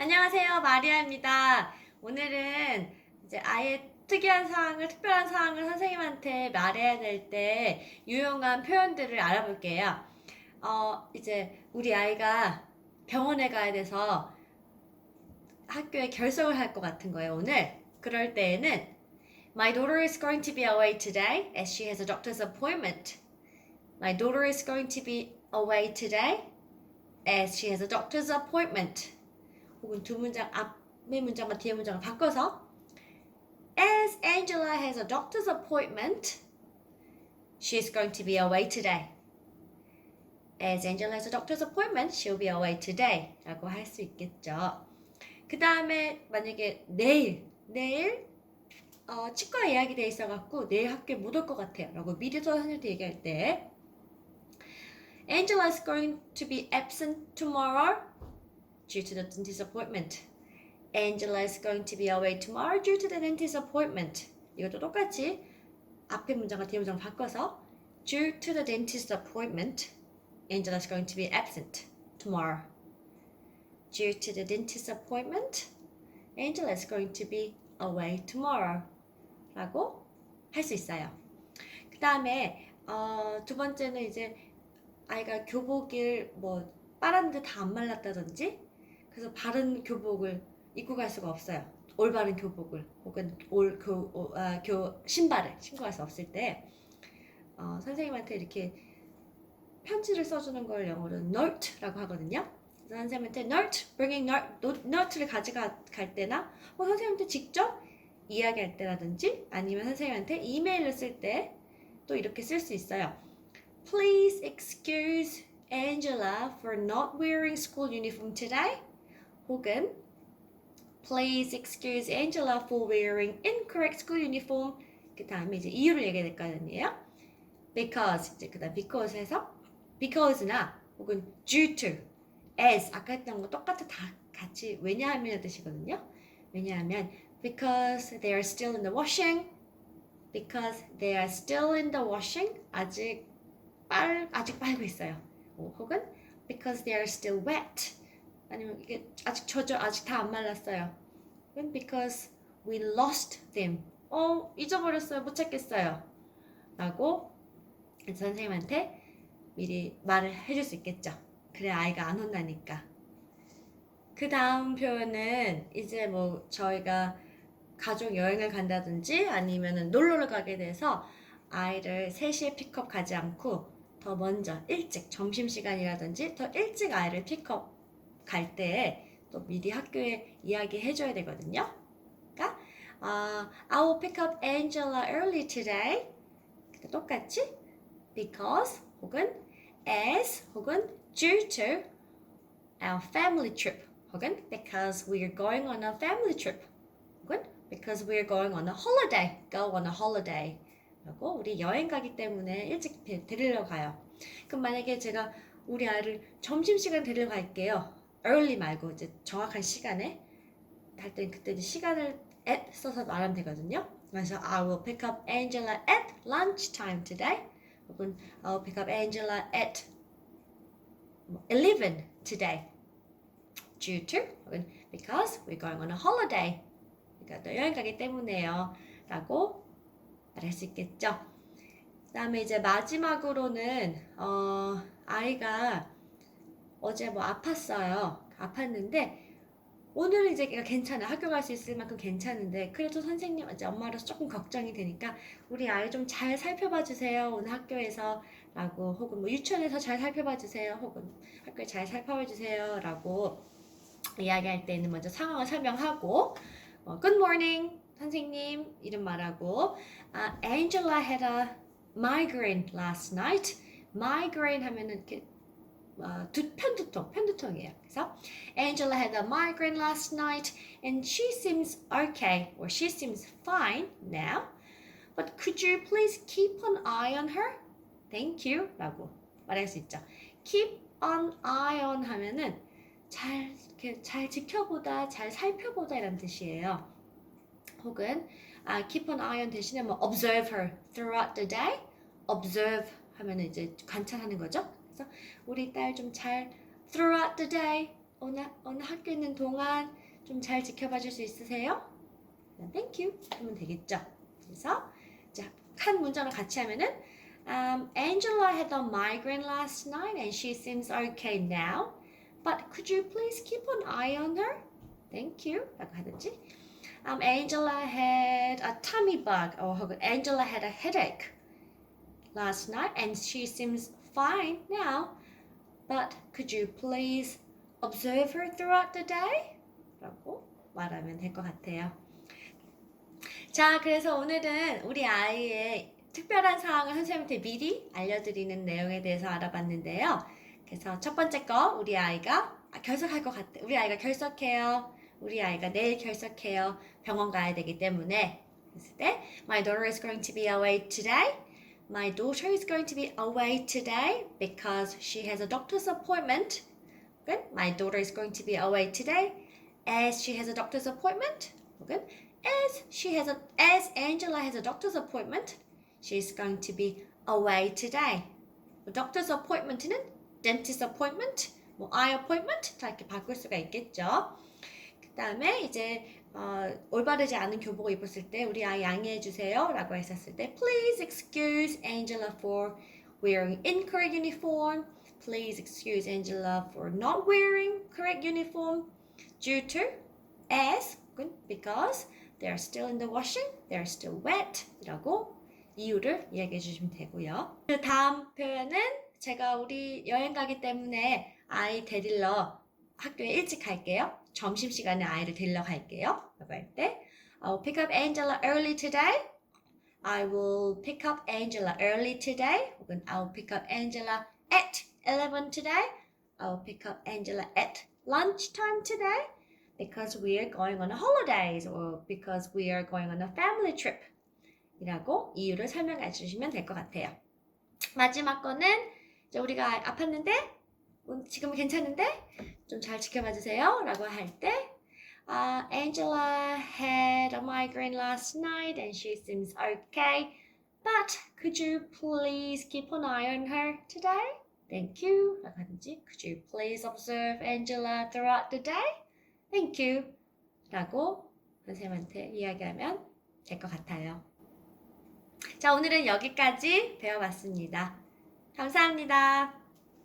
안녕하세요. 마리아입니다. 오늘은 이제 아예 특이한 상황을, 특별한 상황을 선생님한테 말해야 될 때 유용한 표현들을 알아볼게요. 어, 이제 우리 아이가 병원에 가야 돼서 학교에 결석을 할 것 같은 거예요, 오늘. 그럴 때에는 My daughter is going to be away today as she has a doctor's appointment. My daughter is going to be away today as she has a doctor's appointment. 혹은 두 문장 앞의 문장과 뒤에 문장을 바꿔서 As Angela has a doctor's appointment, she's going to be away today. As Angela has a doctor's appointment, she'll be away today. 라고 할 수 있겠죠. 그 다음에 만약에 내일, 내일 어, 치과 예약이 돼 있어갖고 내일 학교에 못 올 것 같아요. 라고 미리서 선생님한테 얘기할 때 Angela is going to be absent tomorrow due to the dentist appointment. Angela is going to be away tomorrow due to the dentist appointment. 이것도 똑같이 앞에 문장과 뒤에 문장 바꿔서 due to the dentist appointment, Angela is going to be absent tomorrow. Due to the dentist appointment, Angela is going to be away tomorrow. 라고 할 수 있어요. 그 다음에 어, 두 번째는 이제 아이가 교복을 뭐 빨았는데 다 안 말랐다든지 그래서 바른 교복을 입고 갈 수가 없어요. 올바른 교복을 혹은 올 교, 어, 아, 교 신발을 신고 갈 수 없을 때 어, 선생님한테 이렇게 편지를 써주는 걸 영어로 note라고 하거든요. 그래서 선생님한테 note, bringing note, 노- note를 가져갈 때나 뭐 선생님한테 직접 이야기할 때라든지 아니면 선생님한테 이메일을 쓸 때 또 이렇게 쓸 수 있어요. Please excuse Angela for not wearing school uniform today. 혹은 Please excuse Angela for wearing incorrect school uniform. 그 다음에 이제 이유를 얘기해야 될 거 아니에요? Because 이제 그다음 because에서 because나 혹은 due to, as 아까 했던 거 똑같아 다 같이 왜냐하면 뜻이거든요. 왜냐하면 because they are still in the washing. Because they are still in the washing. 아직 빨 아직 빨고 있어요. 어, 혹은 because they are still wet. 아니면 이게 아직 젖어 아직 다 안 말랐어요. 혹은 because we lost them. 어 잊어버렸어요. 못 찾겠어요. 라고 선생님한테 미리 말을 해줄 수 있겠죠. 그래 아이가 안 혼나니까. 그 다음 표현은 이제 뭐 저희가 가족 여행을 간다든지 아니면은 놀러를 가게 돼서 아이를 3시에 픽업 가지 않고 더 먼저 일찍 점심시간이라든지 더 일찍 아이를 픽업 갈 때 또 미리 학교에 이야기해 줘야 되거든요. 그러니까 아, I will pick up Angela early today. 똑같이 because 혹은 as 혹은 due to our family trip 혹은 because we are going on a family trip 혹은 because we are going on a holiday. Go on a holiday. 라고 우리 여행 가기 때문에 일찍 데- 데리러 가요. 그럼 만약에 제가 우리 아이를 점심시간 데리러 갈게요. Early 말고 이제 정확한 시간에 할 때는 그때 이제 시간을 at 써서 말하면 되거든요. 그래서 I will pick up Angela at lunchtime today. 혹은 I will pick up Angela at 11 today. Due to 혹은 because we're going on a holiday. 그러니까 또 여행 가기 때문에요. 라고 말할 수 있겠죠. 그 다음에 이제 마지막으로는 어, 아이가 어제 뭐 아팠어요. 아팠는데 오늘은 이제 걔가 괜찮아. 학교 갈 수 있을 만큼 괜찮은데 그래도 선생님 이제 엄마로서 조금 걱정이 되니까 우리 아이 좀 잘 살펴봐 주세요. 오늘 학교에서 라고 혹은 뭐 유치원에서 잘 살펴봐 주세요. 혹은 학교에 잘 살펴봐 주세요 라고 이야기할 때는 먼저 상황을 설명하고 어, Good morning 선생님 이름 말하고 아, Angela had a migraine last night. migraine 하면은 이렇게 어, 두, 편두통, 편두통이에요. 그래서 Angela had a migraine last night and she seems okay or she seems fine now. But could you please keep an eye on her? Thank you. 라고 말할 수 있죠. keep an eye on 하면은 잘, 이렇게 잘 지켜보다, 잘 살펴보다 이런 뜻이에요. 혹은 아, keep an eye on 대신에 뭐 observe her throughout the day. observe 하면 이제 관찰하는 거죠. 그래서 우리 딸 좀 잘 throughout the day 오늘, 오늘 학교 있는 동안 좀 잘 지켜봐 줄 수 있으세요? Thank you 하면 되겠죠. 그래서 자, 한 문장을 같이 하면은 um, Angela had a migraine last night and she seems okay now. But could you please keep an eye on her? Thank you. 라고 하든지 um, Angela had a tummy bug or Angela had a headache last night and she seems fine now. But could you please observe her throughout the day? 라고 말하면 될 것 같아요. 자, 그래서 오늘은 우리 아이의 특별한 상황을 선생님한테 미리 알려드리는 내용에 대해서 알아봤는데요. 그래서 첫 번째 거, 우리 아이가 아, 결석할 것 같아. 우리 아이가 결석해요. 우리 아이가 내일 결석해요. 병원 가야 되기 때문에. 그랬을 때, My daughter is going to be away today. My daughter is going to be away today because she has a doctor's appointment. Good. My daughter is going to be away today as she has a doctor's appointment. Good. As she has a as Angela has a doctor's appointment, she's going to be away today. doctor's appointment는 dentist appointment, 뭐 eye appointment 다 이렇게 바꿀 수가 있겠죠. 그다음에 이제 어, 올바르지 않은 교복을 입었을 때 우리 아이 양해해 주세요라고 했었을 때 please excuse Angela for wearing incorrect uniform. Please excuse Angela for not wearing correct uniform due to as because they are still in the washing, they are still wet 이라고 이유를 이야기해 주시면 되고요. 그 다음 표현은 제가 우리 여행 가기 때문에 아이 데리러 학교에 일찍 갈게요. 점심시간에 아이를 데리러 갈게요. 라고 할 때 I'll pick up Angela early today. I will pick up Angela early today. 혹은 I'll pick up Angela at 11 today. I'll pick up Angela at lunchtime today. because we are going on a holidays or because we are going on a family trip 이라고 이유를 설명해 주시면 될 것 같아요. 마지막 거는 이제 우리가 아팠는데 음, 지금 괜찮은데 좀 잘 지켜봐 주세요 라고 할 때 uh, Angela had a migraine last night and she seems okay but could you please keep an eye on her today? Thank you 라고 하든지 Could you please observe Angela throughout the day? Thank you. 라고 선생님한테 이야기하면 될 것 같아요. 자, 오늘은 여기까지 배워봤습니다. 감사합니다.